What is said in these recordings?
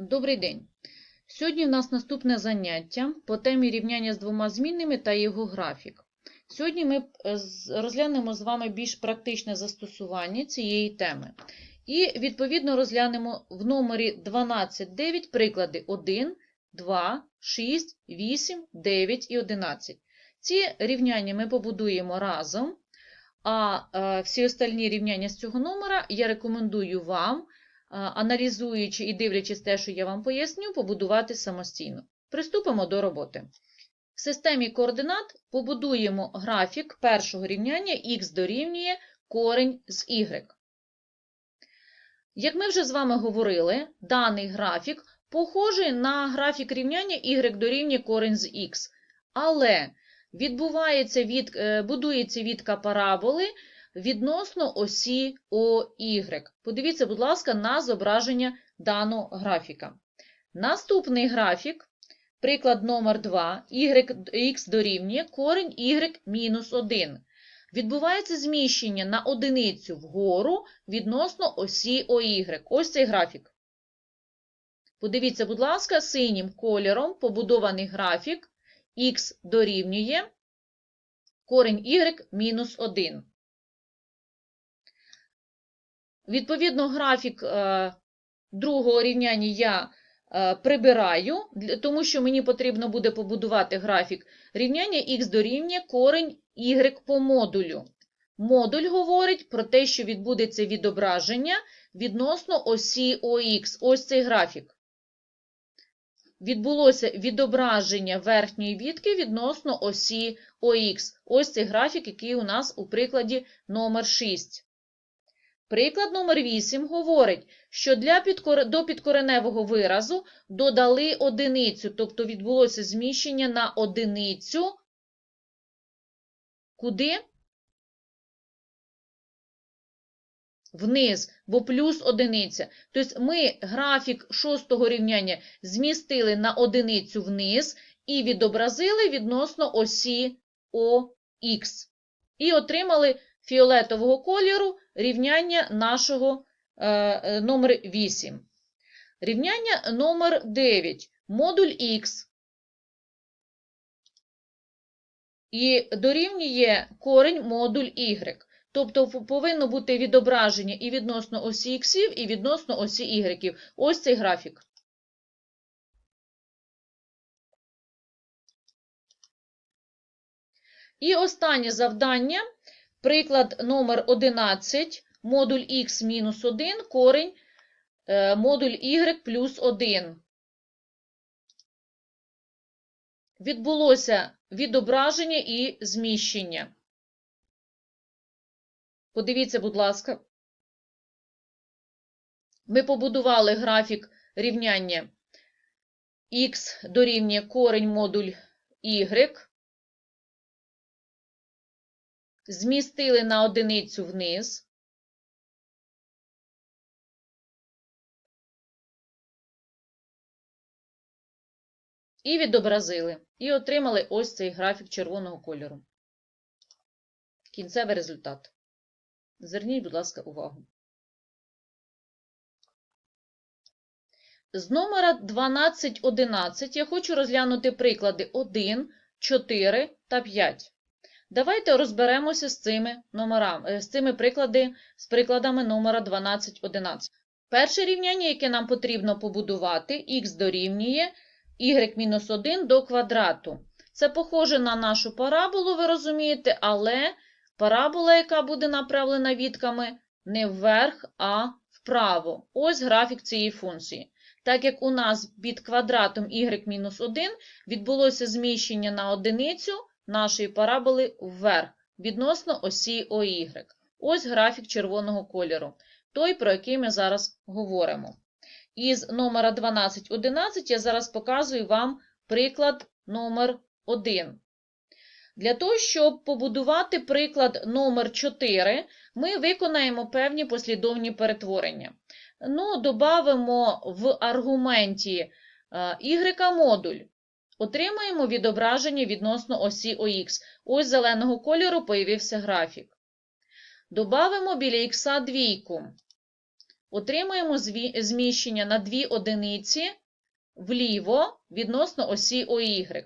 Добрий день! Сьогодні в нас наступне заняття по темі рівняння з двома змінними та його графік. Сьогодні ми е, розглянемо з вами більш практичне застосування цієї теми. І, відповідно, розглянемо в номері 12.9 приклади 1, 2, 6, 8, 9 і 11. Ці рівняння ми побудуємо разом, а е, всі остальні рівняння з цього номера я рекомендую вам аналізуючи і дивлячись те, що я вам поясню, побудувати самостійно. Приступимо до роботи. В системі координат побудуємо графік першого рівняння х дорівнює корень з y. Як ми вже з вами говорили, даний графік похожий на графік рівняння y дорівнює корень з х, але відбувається від, е, будується відка параболи відносно осі ОY. Подивіться, будь ласка, на зображення даного графіка. Наступний графік, приклад номер 2, y, дорівнює корінь y мінус 1. Відбувається зміщення на одиницю вгору відносно осі ОY. Ось цей графік. Подивіться, будь ласка, синім кольором побудований графік х дорівнює корінь y мінус 1. Відповідно, графік е, другого рівняння я е, прибираю, тому що мені потрібно буде побудувати графік рівняння х дорівнює корень y по модулю. Модуль говорить про те, що відбудеться відображення відносно осі ОХ. Ось цей графік. Відбулося відображення верхньої відки відносно осі ОХ. Ось цей графік, який у нас у прикладі номер 6. Приклад номер 8 говорить, що для підкор... до підкореневого виразу додали одиницю, тобто відбулося зміщення на одиницю. Куди? Вниз, бо плюс одиниця. Тобто ми графік шостого рівняння змістили на одиницю вниз і відобразили відносно осі ОХ. І отримали фіолетового кольору рівняння нашого е, е, номер 8. Рівняння номер 9. Модуль х і дорівнює корень модуль y. Тобто повинно бути відображення і відносно осі х, і відносно осі y. Ось цей графік. І останнє завдання. Приклад номер 11, модуль х мінус 1, корень, е, модуль y плюс 1. Відбулося відображення і зміщення. Подивіться, будь ласка. Ми побудували графік рівняння х дорівнює корень модуль y. змістили на одиницю вниз. І відобразили. І отримали ось цей графік червоного кольору. Кінцевий результат. Зверніть, будь ласка, увагу. З номера 1211 я хочу розглянути приклади 1, 4 та 5. Давайте розберемося з цими номерами, е, з цими приклади, з прикладами номера 12, 11. Перше рівняння, яке нам потрібно побудувати, х дорівнює y-1 до квадрату. Це похоже на нашу параболу, ви розумієте, але парабола, яка буде направлена відками, не вверх, а вправо. Ось графік цієї функції. Так як у нас під квадратом y-1 відбулося зміщення на одиницю, нашої параболи вверх відносно осі ОY. Ось графік червоного кольору, той, про який ми зараз говоримо. Із номера 1211 я зараз показую вам приклад номер 1. Для того, щоб побудувати приклад номер 4, ми виконаємо певні послідовні перетворення. Ну, додамо в аргументі е, y модуль. Отримаємо відображення відносно осі ОХ. Ось зеленого кольору появився графік. Добавимо біля х двійку. отримуємо зміщення на 2 одиниці вліво відносно осі ОY.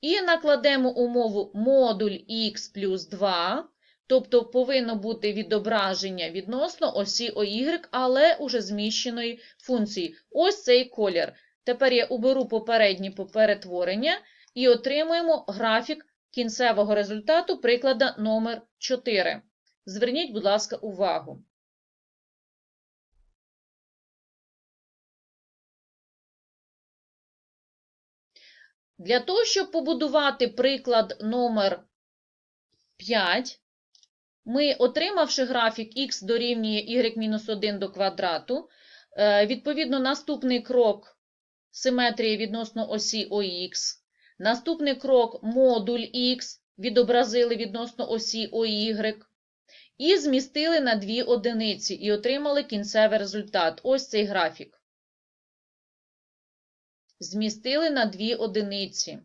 І накладемо умову модуль х плюс 2, тобто повинно бути відображення відносно осі ОY, але уже зміщеної функції. Ось цей колір. Тепер я уберу попереднє перетворення і отримуємо графік кінцевого результату приклада номер 4. Зверніть, будь ласка, увагу. Для того, щоб побудувати приклад номер 5, ми, отримавши графік х дорівнює y-1 до квадрату, е, відповідно, наступний крок симетрії відносно осі ОХ, наступний крок модуль х відобразили відносно осі ОY, і змістили на 2 одиниці, і отримали кінцевий результат. Ось цей графік. Змістили на 2 одиниці.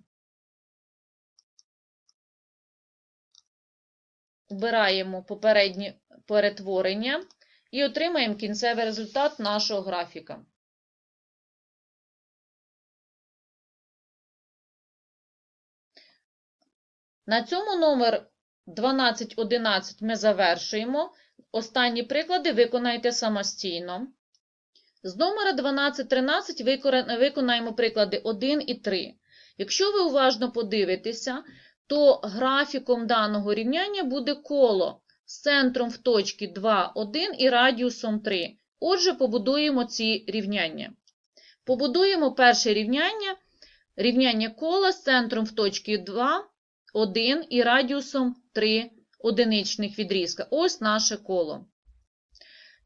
Вбираємо попереднє перетворення і отримаємо кінцевий результат нашого графіка. На цьому номер 12-11 ми завершуємо. Останні приклади виконайте самостійно. З номера 12-13 виконаємо приклади 1 і 3. Якщо ви уважно подивитеся, то графіком даного рівняння буде коло з центром в точці 2, 1 і радіусом 3. Отже, побудуємо ці рівняння. Побудуємо перше рівняння, рівняння кола з центром в точці 2, 1 і радіусом 3 одиничних відрізка. Ось наше коло.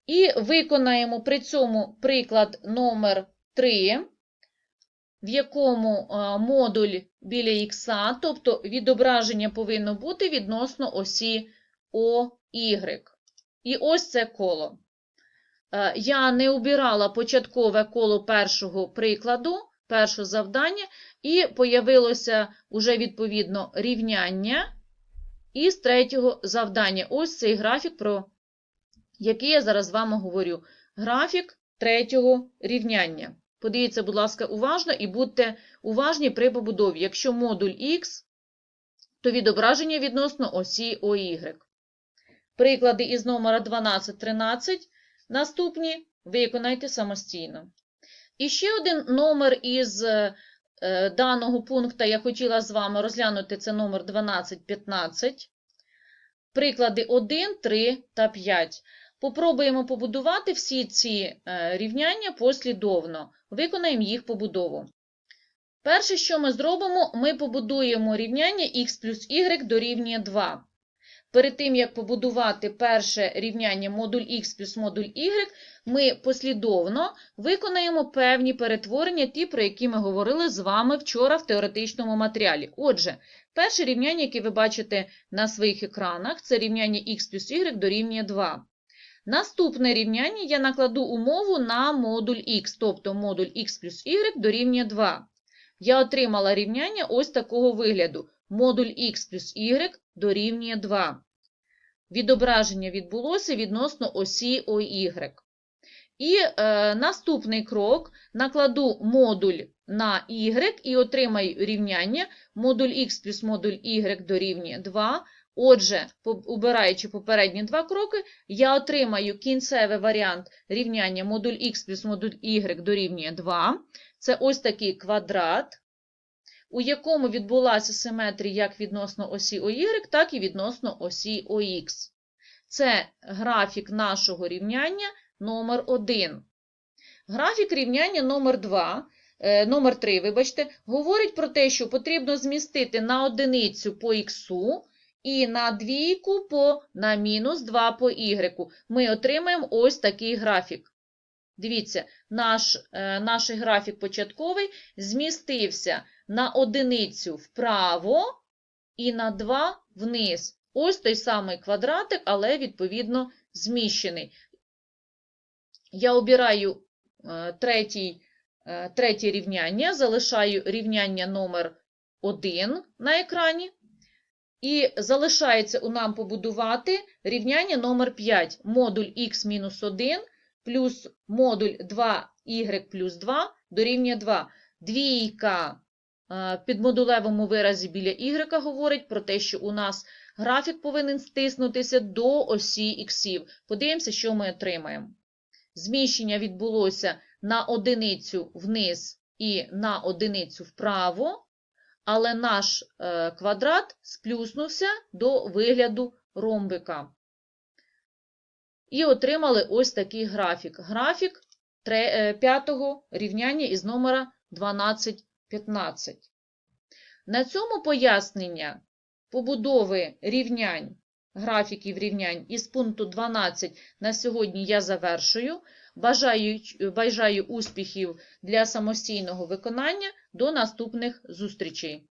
І виконаємо при цьому приклад номер 3, в якому модуль біля х, тобто відображення повинно бути відносно осі OY. І ось це коло. Я не обирала початкове коло першого прикладу, першого завдання, і появилося уже відповідно рівняння із третього завдання. Ось цей графік, про який я зараз з вами говорю. Графік третього рівняння. Подивіться, будь ласка, уважно і будьте уважні при побудові. Якщо модуль Х, то відображення відносно осі OY. Приклади із номера 12-13 наступні виконайте самостійно. І ще один номер із даного пункту я хотіла з вами розглянути, це номер 12-15. Приклади 1, 3 та 5. Попробуємо побудувати всі ці е, рівняння послідовно. Виконаємо їх побудову. Перше, що ми зробимо, ми побудуємо рівняння х плюс y дорівнює 2. Перед тим, як побудувати перше рівняння модуль х плюс модуль y, ми послідовно виконаємо певні перетворення, ті, про які ми говорили з вами вчора в теоретичному матеріалі. Отже, перше рівняння, яке ви бачите на своїх екранах, це рівняння х плюс y дорівнює 2. Наступне рівняння я накладу умову на модуль х, тобто модуль х плюс y дорівнює 2. Я отримала рівняння ось такого вигляду. Модуль х плюс y дорівнює 2. Відображення відбулося відносно осі OY. І е, наступний крок накладу модуль на y і отримаю рівняння модуль х плюс модуль y дорівнює 2. Отже, убираючи попередні два кроки, я отримаю кінцевий варіант рівняння модуль х плюс модуль y дорівнює 2. Це ось такий квадрат, у якому відбулася симетрія як відносно осі OY, так і відносно осі OX. Це графік нашого рівняння номер 1. Графік рівняння номер 2, е, номер 3, вибачте, говорить про те, що потрібно змістити на одиницю по х і на двійку по на мінус 2 по y. Ми отримаємо ось такий графік. Дивіться, наш, е, наш графік початковий змістився на одиницю вправо і на 2 вниз. Ось той самий квадратик, але, відповідно, зміщений. Я обираю е, третій, е, третє рівняння, залишаю рівняння номер 1 на екрані. І залишається у нам побудувати рівняння номер 5 модуль х-1 плюс модуль 2y плюс 2 дорівнює 2. Двійка в підмодулевому виразі біля y говорить про те, що у нас графік повинен стиснутися до осі іксів. Подивимося, що ми отримаємо. Зміщення відбулося на одиницю вниз і на одиницю вправо, але наш е, квадрат сплюснувся до вигляду ромбика. І отримали ось такий графік. Графік е, п'ятого рівняння із номера 1215. На цьому пояснення побудови рівнянь, графіків рівнянь із пункту 12 на сьогодні я завершую. Бажаю, бажаю успіхів для самостійного виконання. До наступних зустрічей!